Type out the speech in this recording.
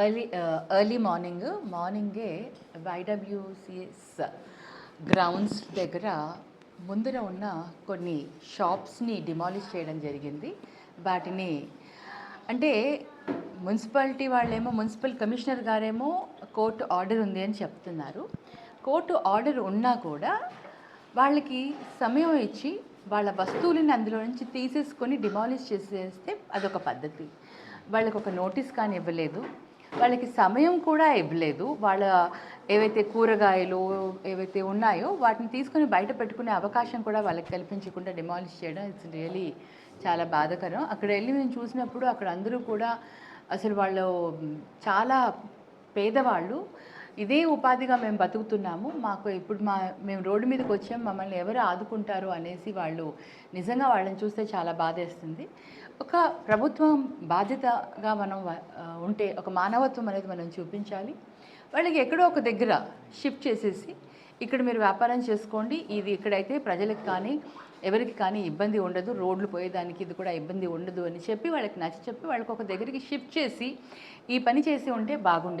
Early early morning మార్నింగే వైడబ్ల్యూసిఎస్ grounds దగ్గర ముందర ఉన్న కొన్ని షాప్స్ని డిమాలిష్ చేయడం జరిగింది. వాటిని అంటే మున్సిపాలిటీ వాళ్ళేమో మున్సిపల్ కమిషనర్ గారేమో కోర్టు ఆర్డర్ ఉంది అని చెప్తున్నారు. కోర్టు ఆర్డర్ ఉన్నా కూడా వాళ్ళకి సమయం ఇచ్చి వాళ్ళ వస్తువులని అందులో నుంచి తీసేసుకొని డిమాలిష్ చేసేస్తే అదొక పద్ధతి. వాళ్ళకి ఒక నోటీస్ కానీ ఇవ్వలేదు. వాళ్ళకి సమయం కూడా ఇవ్వలేదు. వాళ్ళ ఏవైతే కూరగాయలు ఏవైతే ఉన్నాయో వాటిని తీసుకొని బయట పెట్టుకునే అవకాశం కూడా వాళ్ళకి కల్పించకుండా డిమాలిష్ చేయడం ఇట్స్ రియలీ చాలా బాధకరం. అక్కడ వెళ్ళి మేము చూసినప్పుడు అక్కడ అందరూ కూడా అసలు వాళ్ళు చాలా పేదవాళ్ళు. ఇదే ఉపాధిగా మేము బతుకుతున్నాము. మాకు ఇప్పుడు మా మేము రోడ్డు మీదకి వచ్చాం. మమ్మల్ని ఎవరు ఆదుకుంటారు అనేసి వాళ్ళు నిజంగా వాళ్ళని చూస్తే చాలా బాధేస్తుంది. ఒక ప్రభుత్వం బాధ్యతగా మనం ఉంటే ఒక మానవత్వం అనేది మనం చూపించాలి. వాళ్ళకి ఎక్కడో ఒక దగ్గర షిఫ్ట్ చేసేసి ఇక్కడ మీరు వ్యాపారం చేసుకోండి. ఇది ఇక్కడైతే ప్రజలకు కానీ ఎవరికి కానీ ఇబ్బంది ఉండదు. రోడ్లు పోయేదానికి ఇది కూడా ఇబ్బంది ఉండదు అని చెప్పి వాళ్ళకి నచ్చ చెప్పి వాళ్ళకి ఒక దగ్గరికి షిఫ్ట్ చేసి ఈ పని చేసి ఉంటే బాగుండేది.